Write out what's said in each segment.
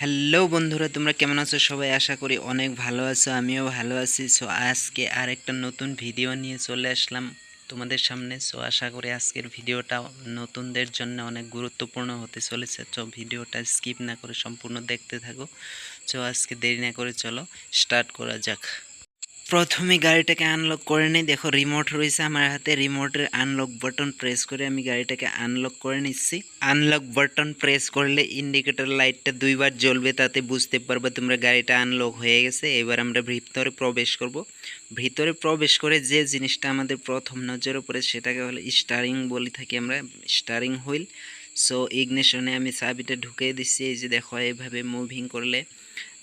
Hello বন্ধুরা, তোমরা কেমন আছো? সবাই আশা করি অনেক ভালো আছো, আমিও ভালো আছি। সো আজকে আর একটা নতুন ভিডিও নিয়ে চলে আসলাম তোমাদের সামনে। সো আশা করি আজকের ভিডিওটা নতুনদের জন্য অনেক গুরুত্বপূর্ণ হতে চলেছে। তো ভিডিওটা স্কিপ না করে সম্পূর্ণ দেখতে থাকো। সো আজকে দেরি না করে চলো স্টার্ট করা যাক। প্রথমে গাড়িটাকে আনলক করে নিই। দেখো রিমোট রয়েছে আমার হাতে। রিমোটের আনলক বাটন প্রেস করে আমি গাড়িটাকে আনলক করে নিচ্ছি। আনলক বাটন প্রেস করলে ইন্ডিকেটর লাইটটা দুইবার জ্বলবে, তাতে বুঝতে পারবে তোমরা গাড়িটা আনলক হয়ে গেছে। এবার আমরা ভিতরে প্রবেশ করব। ভিতরে প্রবেশ করে যে জিনিসটা আমাদের প্রথম নজরে পড়ে সেটাকে হলো স্টারিং বলি থাকি আমরা স্টারিং হুইল সো ইগনেশনে আমি চাবিটা ঢুকিয়ে দিচ্ছি। এই যে দেখো এইভাবে মুভিং করলে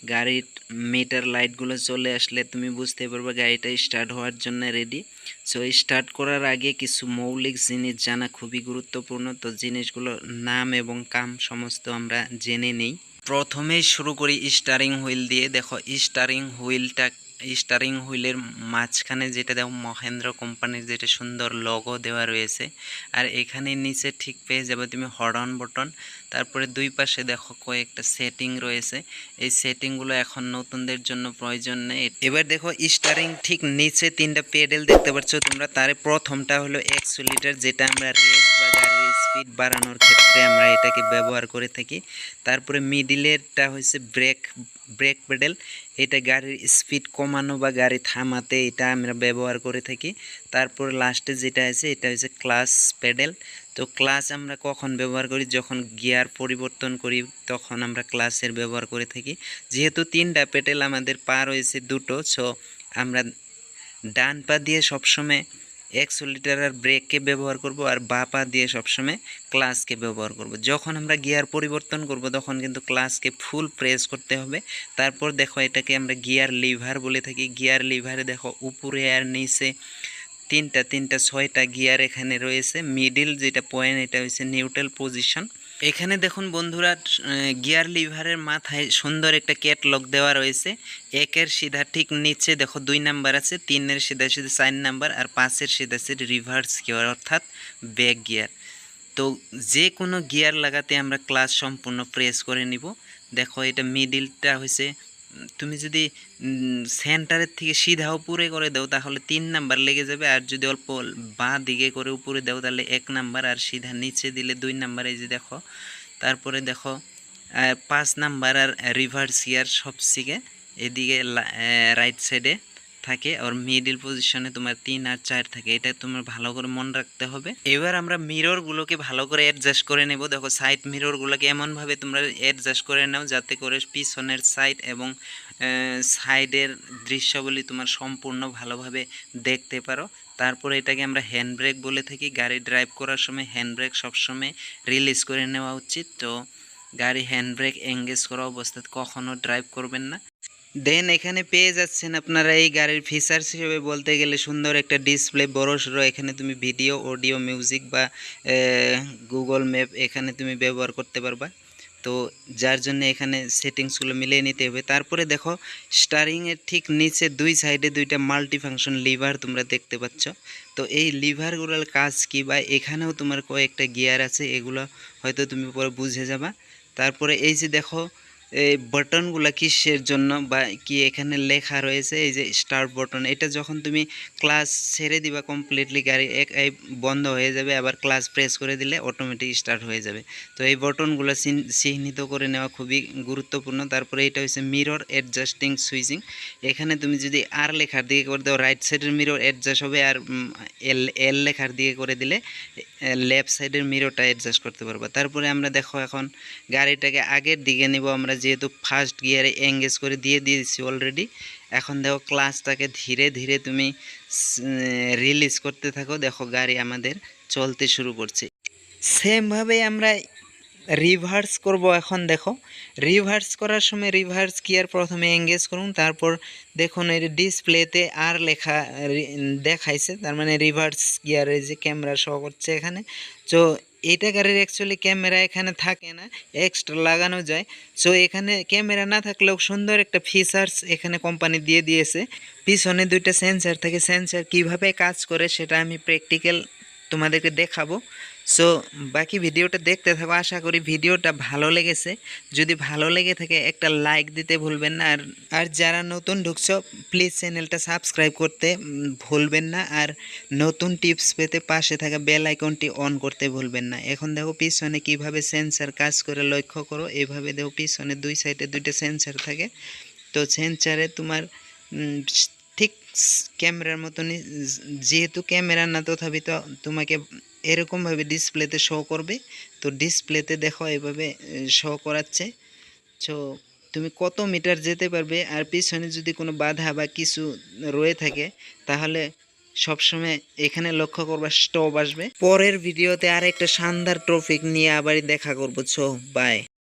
গাড়ির মিটার লাইটগুলো চলে আসলে তুমি বুঝতে পারবে গাড়িটা স্টার্ট হওয়ার জন্য রেডি সো স্টার্ট করার আগে কিছু মৌলিক জিনিস জানা খুবই গুরুত্বপূর্ণ। তো জিনিসগুলোর নাম এবং কাম সমস্ত আমরা জেনে নিই। প্রথমেই শুরু করি স্টারিং হুইল দিয়ে। দেখো স্টারিং হুইলটা স্টারিং হুইলের মাঝখানে যেটা দেখো মহেন্দ্র কোম্পানির যেটা সুন্দর লগো দেওয়া রয়েছে। আর এখানে নিচে ঠিক পেয়ে যাবে তুমি হর্ন বটন তারপরে দুই পাশে দেখো কয়েকটা সেটিং রয়েছে। এই সেটিংগুলো এখন নতুনদের জন্য প্রয়োজন নেই। এবার দেখো স্টারিং ঠিক নিচে তিনটা পেডেল দেখতে পাচ্ছ তোমরা। তার প্রথমটা হলো একশো লিটার যেটা আমরা রেস বা গাড়ির স্পিড বাড়ানোর ক্ষেত্রে আমরা এটাকে ব্যবহার করে থাকি। তারপরে মিডিলেরটা হচ্ছে ব্রেক ব্রেক পেডেল এটা গাড়ির স্পিড কমানো বা গাড়ি থামাতে এটা আমরা ব্যবহার করে থাকি। তারপর লাস্টে যেটা আছে, এটা হচ্ছে ক্লাস পেডেল তো ক্লাস আমরা কখন ব্যবহার করি? যখন গিয়ার পরিবর্তন করি, তখন আমরা ক্লাসের ব্যবহার করে থাকি। যেহেতু তিনটা পেডেল আমাদের পা রয়েছে দুটো সো আমরা ডান পা দিয়ে সবসময় একশো লিটার আর ব্রেককে ব্যবহার করব আর বা পা দিয়ে সবসময় ক্লাসকে ব্যবহার করব। যখন আমরা গিয়ার পরিবর্তন করব, তখন কিন্তু ক্লাসকে ফুল প্রেস করতে হবে। তারপর দেখো এটাকে আমরা গিয়ার লিভার বলে থাকি। গিয়ার লিভারে দেখো উপরে আর নিচে তিনটা তিনটা, ছয়টা গিয়ার এখানে রয়েছে। মিডিল যেটা পয়েন্ট এটা হচ্ছে নিউট্রাল পজিশন এখানে দেখুন বন্ধুরা গিয়ার লিভারের মাথায় সুন্দর একটা ক্যাটলগ দেওয়া রয়েছে। একের সিধা ঠিক নিচে দেখো দুই নাম্বার আছে, তিনের সিধা সিধা চার নাম্বার আর পাঁচের সিধা সিধা রিভার্স গিয়ার অর্থাৎ ব্যাক গিয়ার তো যে কোনো গিয়ার লাগাতে আমরা ক্লাস সম্পূর্ণ প্রেস করে নিব। দেখো এটা মিডিলটা হয়েছে তুমি যদি সেন্টারের থেকে সিধা উপরে করে দাও, তাহলে তিন নাম্বার লেগে যাবে। আর যদি অল্প বা দিকে করে উপরে দাও, তাহলে এক নাম্বার আর সিধা নিচে দিলে দুই নাম্বার এই যে দেখো। তারপরে দেখো পাঁচ নাম্বার আর রিভার্স ইয়ার সবথেকে এদিকে রাইট সাইডে থাকে আর মিডিল পজিশনে তোমার তিন আর চার থাকে, এটা তোমার ভালো করে মনে রাখতে হবে। এবার আমরা মিররগুলোকে ভালো করে অ্যাডজাস্ট করে নেব। দেখো সাইড মিররগুলোকে এমনভাবে তোমরা অ্যাডজাস্ট করে নাও যাতে করে পিছনের সাইড এবং সাইডের দৃশ্যগুলি তোমার সম্পূর্ণ ভালোভাবে দেখতে পারো। তারপরে এটাকে আমরা হ্যান্ড ব্রেক বলে থাকি। গাড়ি ড্রাইভ করার সময় হ্যান্ড ব্রেক সবসময় রিলিজ করে নেওয়া উচিত। তো গাড়ি হ্যান্ড ব্রেক এঙ্গেজ করা অবস্থায় কখনও ড্রাইভ করবেন না। দেন এখানে পেয়ে যাচ্ছেন আপনারা এই গাড়ির ফিচার্স হিসেবে বলতে গেলে সুন্দর একটা ডিসপ্লে বড় সড়ো এখানে তুমি ভিডিও অডিও মিউজিক বা গুগল ম্যাপ এখানে তুমি ব্যবহার করতে পারবা। তো যার জন্য এখানে সেটিংসগুলো মিলিয়ে নিতে হবে। তারপরে দেখো স্টারিংয়ের ঠিক নিচে দুই সাইডে দুইটা মাল্টি ফাংশন লিভার তোমরা দেখতে পাচ্ছ। তো এই লিভারগুলোর কাজ কি বা এখানেও তোমার কয়েকটা গিয়ার আছে, এগুলো হয়তো তুমি পরে বুঝে যাবা। তারপরে এই যে দেখো এই বাটনগুলো কিসের জন্য বা কি এখানে লেখা রয়েছে? এই যে স্টার্ট বাটন এটা যখন তুমি ক্লাস ছেড়ে দিবা কমপ্লিটলি গাড়ি এক বন্ধ হয়ে যাবে, আবার ক্লাস প্রেস করে দিলে অটোমেটিক স্টার্ট হয়ে যাবে। তো এই বাটনগুলো চিহ্নিত করে নেওয়া খুবই গুরুত্বপূর্ণ। তারপরে এটা হচ্ছে মিরর অ্যাডজাস্টিং সুইচিং এখানে তুমি যদি আর লেখার দিকে করে দাও রাইট সাইডের মিরর অ্যাডজাস্ট হবে আর এল এল লেখার দিকে করে দিলে লেফট সাইডের মিরোটা অ্যাডজাস্ট করতে পারব। তারপরে আমরা দেখো এখন গাড়িটাকে আগের দিকে নিব। আমরা যেহেতু ফার্স্ট গিয়ারে এঙ্গেজ করে দিয়ে দিয়েছি অলরেডি এখন দেখো ক্লাসটাকে ধীরে ধীরে তুমি রিলিজ করতে থাকো। দেখো গাড়ি আমাদের চলতে শুরু করছে। সেমভাবে আমরা রিভার্স করব এখন, দেখো। রিভার্স করার সময় রিভার্স গিয়ার প্রথমে এঙ্গেজ করুন, তারপর দেখুন এই ডিসপ্লেতে আর লেখা দেখাইছে, তার মানে রিভার্স গিয়ারে যে ক্যামেরা শো করছে এখানে। তো এটা গাড়ির অ্যাকচুয়ালি ক্যামেরা এখানে থাকে না এক্সট্রা লাগানো যায়। সো এখানে ক্যামেরা না থাকলেও সুন্দর একটা ফিচার্স এখানে কোম্পানি দিয়ে দিয়েছে। পিছনে দুইটা সেন্সার থাকে সেন্সার কীভাবে কাজ করে সেটা আমি প্র্যাকটিক্যাল তোমাদেরকে দেখাবো। সো বাকি ভিডিওটা দেখতে থাকো, আশা করি ভিডিওটা ভালো লেগেছে। যদি ভালো লেগে থাকে, একটা লাইক দিতে ভুলবেন না। আর আর যারা নতুন ঢুকছো প্লিজ চ্যানেলটা সাবস্ক্রাইব করতে ভুলবেন না। আর নতুন টিপস পেতে পাশে থাকা বেল আইকনটি অন করতে ভুলবেন না। এখন দেখো পিছনে কীভাবে সেন্সার কাজ করে, লক্ষ্য করো। এভাবে দেখো পিছনে দুই সাইডে দুইটা সেন্সার থাকে। তো সেন্সারে তোমার ঠিক ক্যামেরার মতনই, যেহেতু ক্যামেরা না, তথাপি তো তোমাকে এরকমভাবে ডিসপ্লেতে শো করবে। তো ডিসপ্লেতে দেখো এভাবে শো করাচ্ছে। তো তুমি কত মিটার যেতে পারবে আর পিছনে যদি কোনো বাধা বা কিছু রয়ে থাকে, তাহলে সবসময় এখানে লক্ষ্য করবা স্টপ আসবে। পরের ভিডিওতে আর একটা শানদার ট্রফিক নিয়ে আবারই দেখা করব। ছো বাই